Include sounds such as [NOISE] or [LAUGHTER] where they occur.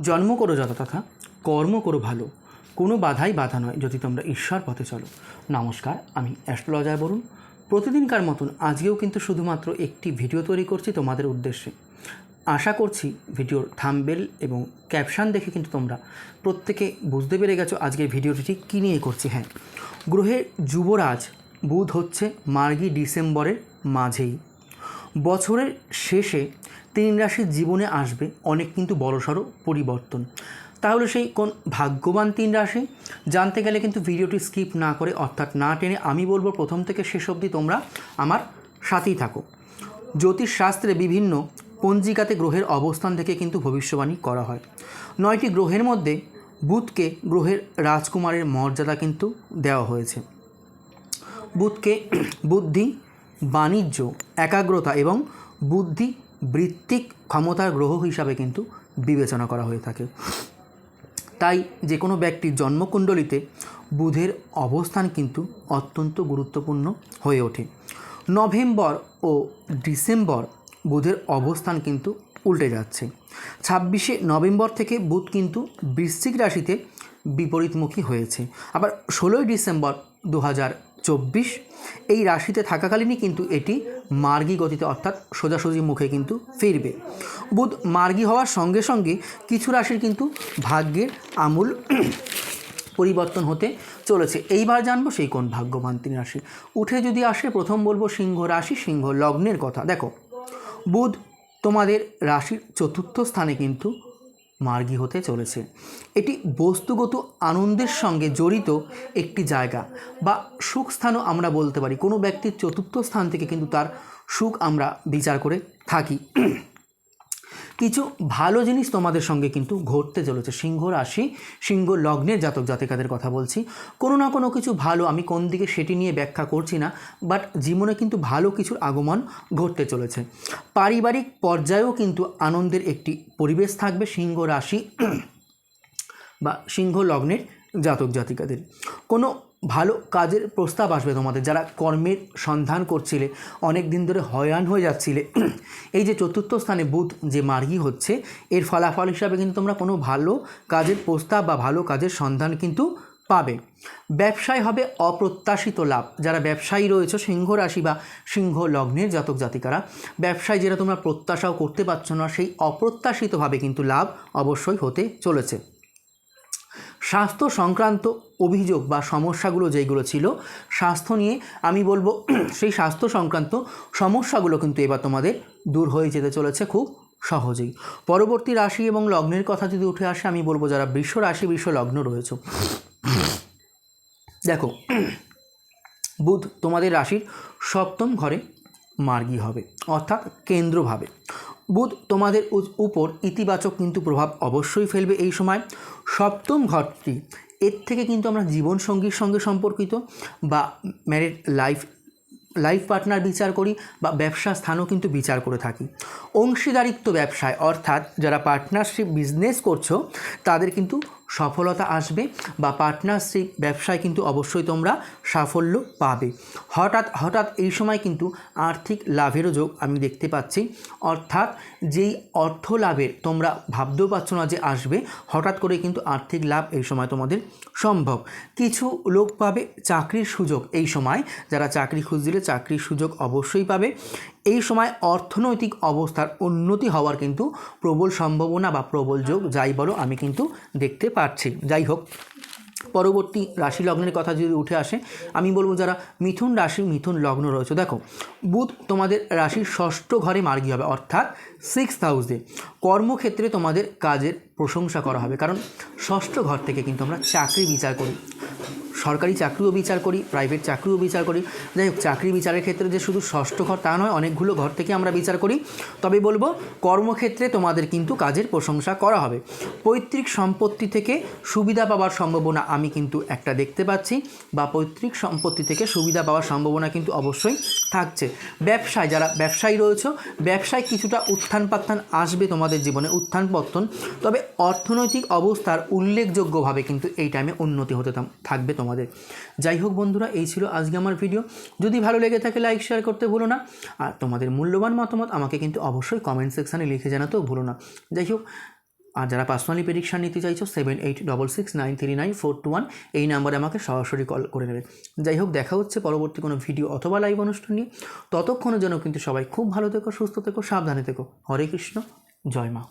জন্ম করো যত তথা, কর্ম করো ভালো। কোনো বাধাই বাধা নয় যদি তোমরা ঈশ্বর পথে চলো। নমস্কার, আমি অ্যাস্ট্রোলজার বলুন প্রতিদিনকার মতন আজকেও কিন্তু শুধুমাত্র একটি ভিডিও তৈরি করছি তোমাদের উদ্দেশ্যে। আশা করছি ভিডিওর থাম্বেল এবং ক্যাপশন দেখে কিন্তু তোমরা প্রত্যেকে বুঝতে পেরে গেছো আজকের ভিডিওটি কী নিয়ে করছি। হ্যাঁ গ্রহের যুবরাজ, বুধ হচ্ছে মার্গী ডিসেম্বরের মাঝেই। বছরের শেষে তিন রাশির জীবনে আসবে অনেক কিন্তু বড়সড় পরিবর্তন। তাহলে সেই কোন ভাগ্যবান তিন রাশি? জানতে গেলে কিন্তু ভিডিওটি স্কিপ না করে, অর্থাৎ না টেনে আমি বলব প্রথম থেকে শেষ অবধি তোমরা আমার সাথেই থাকো। জ্যোতিষশাস্ত্রে বিভিন্ন পঞ্জিকাতে গ্রহের অবস্থান থেকে কিন্তু ভবিষ্যবাণী করা হয়। নয়টি গ্রহের মধ্যে বুধকে গ্রহের রাজকুমারের মর্যাদা কিন্তু দেওয়া হয়েছে। বুধকে বুদ্ধি বাণিজ্য, একাগ্রতা এবং বুদ্ধি বৃত্তিক ক্ষমতার গ্রহ হিসাবে কিন্তু বিবেচনা করা হয়ে থাকে। তাই যে কোনো ব্যক্তির জন্মকুণ্ডলিতে বুধের অবস্থান কিন্তু অত্যন্ত গুরুত্বপূর্ণ হয়ে ওঠে। নভেম্বর ও ডিসেম্বর বুধের অবস্থান কিন্তু উল্টে যাচ্ছে। ছাব্বিশে নভেম্বর থেকে বুধ কিন্তু বৃশ্চিক রাশিতে বিপরীতমুখী হয়েছে। আবার ষোলোই ডিসেম্বর দু হাজার চব্বিশ। এই রাশিতে থাকাকালীনই কিন্তু এটি মার্গী গতিতে অর্থাৎ সোজাসুজি মুখে কিন্তু ফিরবে। বুধ মার্গী হওয়ার সঙ্গে সঙ্গে কিছু রাশির কিন্তু ভাগ্যের আমূল পরিবর্তন হতে চলেছে। এইবার জানব সেই কোন ভাগ্যবান তিনি রাশি। উঠে যদি আসে, প্রথম বলব সিংহ রাশি, সিংহ লগ্নের কথা। দেখো, বুধ তোমাদের রাশির চতুর্থ স্থানে কিন্তু মার্গী হতে চলেছে। এটি বস্তুগত আনন্দের সঙ্গে জড়িত একটি জায়গা বা সুখ স্থানও আমরা বলতে পারি। কোনো ব্যক্তির চতুর্থ স্থান থেকে কিন্তু তার সুখ আমরা বিচার করে থাকি। কিছু ভালো জিনিস তোমাদের সঙ্গে কিন্তু ঘটতে চলেছে। সিংহ রাশি, সিংহ লগ্নের জাতক জাতিকাদের কথা বলছি। কোনো না কোনো কিছু ভালো আমি কোন দিকে সেটি নিয়ে ব্যাখ্যা করছি না বাট জীবনে কিন্তু ভালো কিছুর আগমন ঘটতে চলেছে। পারিবারিক পর্যায়েও কিন্তু আনন্দের একটি পরিবেশ থাকবে সিংহ রাশি বা সিংহ লগ্নের জাতক জাতিকাদের। কোনো ভালো কাজের প্রস্তাব আসবে তোমাদের, যারা কর্মের সন্ধান করছিলে অনেক দিন ধরে হয়রান হয়ে যাচ্ছিলে। [CLEARS THROAT] এই যে চতুর্থ স্থানে বুধ যে মার্গী হচ্ছে, এর ফলাফল হিসাবে কিন্তু তোমরা কোনো ভালো কাজের প্রস্তাব বা ভালো কাজের সন্ধান কিন্তু পাবে। ব্যবসায় হবে অপ্রত্যাশিত লাভ। যারা ব্যবসায়ী রয়েছে, সিংহ রাশি বা সিংহ লগ্নের জাতক জাতিকারা, ব্যবসায় যেটা তোমরা প্রত্যাশাও করতে পারছ না, সেই অপ্রত্যাশিতভাবে কিন্তু লাভ অবশ্যই হতে চলেছে। স্বাস্থ্য সংক্রান্ত অভিযোগ বা সমস্যাগুলো যেইগুলো ছিল, স্বাস্থ্য নিয়ে আমি বলব, [CLEARS THROAT] সেই স্বাস্থ্য সংক্রান্ত সমস্যাগুলো কিন্তু এবার তোমাদের দূর হয়ে যেতে চলেছে খুব সহজেই। পরবর্তী রাশি এবং লগ্নের কথা যদি উঠে আসে, আমি বলব যারা বিশ্ব রাশি বিশ্ব লগ্ন রয়েছে। [CLEARS THROAT] দেখো, [CLEARS THROAT] বুধ তোমাদের রাশির সপ্তম ঘরে মার্গী হবে, অর্থাৎ কেন্দ্রভাবে। বুধ তোমাদের উপর ইতিবাচক কিন্তু প্রভাব অবশ্যই ফেলবে এই সময়। সপ্তম ঘরটি, এর থেকে কিন্তু আমরা জীবনসঙ্গীর সঙ্গে সম্পর্কিত বা ম্যারিড লাইফ লাইফ পার্টনার বিচার করি বা ব্যবসা স্থানও কিন্তু বিচার করে থাকি। অংশীদারিত্ব ব্যবসায়, অর্থাৎ যারা পার্টনারশিপ বিজনেস করছ, তাদের কিন্তু সফলতা আসবে বা পার্টনারশিপ ব্যবসায় কিন্তু অবশ্যই তোমরা সাফল্য পাবে। হঠাৎ হঠাৎ এই সময় কিন্তু আর্থিক লাভেরও যোগ আমি দেখতে পাচ্ছি। অর্থাৎ যেই অর্থ লাভের তোমরা ভাবতেও পারছ না যে আসবে, হঠাৎ করে কিন্তু আর্থিক লাভ এই সময় তোমাদের সম্ভব। কিছু লোক পাবে চাকরির সুযোগ এই সময়। যারা চাকরি খুঁজছিলে চাকরির সুযোগ অবশ্যই পাবে। এই সময় অর্থনৈতিক অবস্থার উন্নতি হওয়ার কিন্তু প্রবল সম্ভাবনা বা প্রবল যোগ, যাই বলো আমি কিন্তু দেখতে পাচ্ছি। যাই হোক, পরবর্তী রাশি লগ্নের কথা যদি উঠে আসে, আমি বলব যারা মিথুন রাশি, মিথুন লগ্ন রয়েছে। দেখো, বুধ তোমাদের রাশির ষষ্ঠ ঘরে মার্গী হবে, অর্থাৎ সিক্স হাউসে কর্মক্ষেত্রে তোমাদের কাজের প্রশংসা করা হবে, কারণ ষষ্ঠ ঘর থেকে কিন্তু আমরা চাকরি বিচার করি। সরকারি চাকরিও বিচার করি প্রাইভেট চাকরিও বিচার করি। যাই হোক, চাকরি বিচারের ক্ষেত্রে যে শুধু ষষ্ঠ ঘর তা নয়, অনেকগুলো ঘর থেকে আমরা বিচার করি। তবে বলব, কর্মক্ষেত্রে তোমাদের কিন্তু কাজের প্রশংসা করা হবে। পৈতৃক সম্পত্তি থেকে সুবিধা পাওয়ার সম্ভাবনা আমি কিন্তু একটা দেখতে পাচ্ছি, বা পৈতৃক সম্পত্তি থেকে সুবিধা পাওয়ার সম্ভাবনা কিন্তু অবশ্যই থাকছে। ব্যবসায়, যারা ব্যবসায়ী রয়েছে, ব্যবসায় কিছুটা উত্থান পাত্থান আসবে তোমাদের জীবনে উত্থান পত্তন তবে অর্থনৈতিক অবস্থার উল্লেখযোগ্যভাবে কিন্তু এই টাইমে উন্নতি হতে থাকবে থাকবে তোমাদের। যাই হোক বন্ধুরা, এই ছিল আজকে আমার ভিডিও যদি ভালো লেগে থাকে লাইক শেয়ার করতে ভুলো না। আর তোমাদের মূল্যবান মতামত আমাকে কিন্তু অবশ্যই কমেন্ট সেকশানে লিখে জানাতেও ভুলো না। যাই হোক, আর যারা পার্সোনালি প্রেডিকশান নিতে চাইছো seven eight double six nine three nine four two one এই নাম্বারে আমাকে সরাসরি কল করে নেবে। যাই হোক, দেখা হচ্ছে পরবর্তী কোনো ভিডিও অথবা লাইভ অনুষ্ঠান নিয়ে। ততক্ষণের জন্য কিন্তু সবাই খুব ভালো থেকো, সুস্থ থেকো, সাবধানে থেকো। হরে কৃষ্ণ, জয় মা।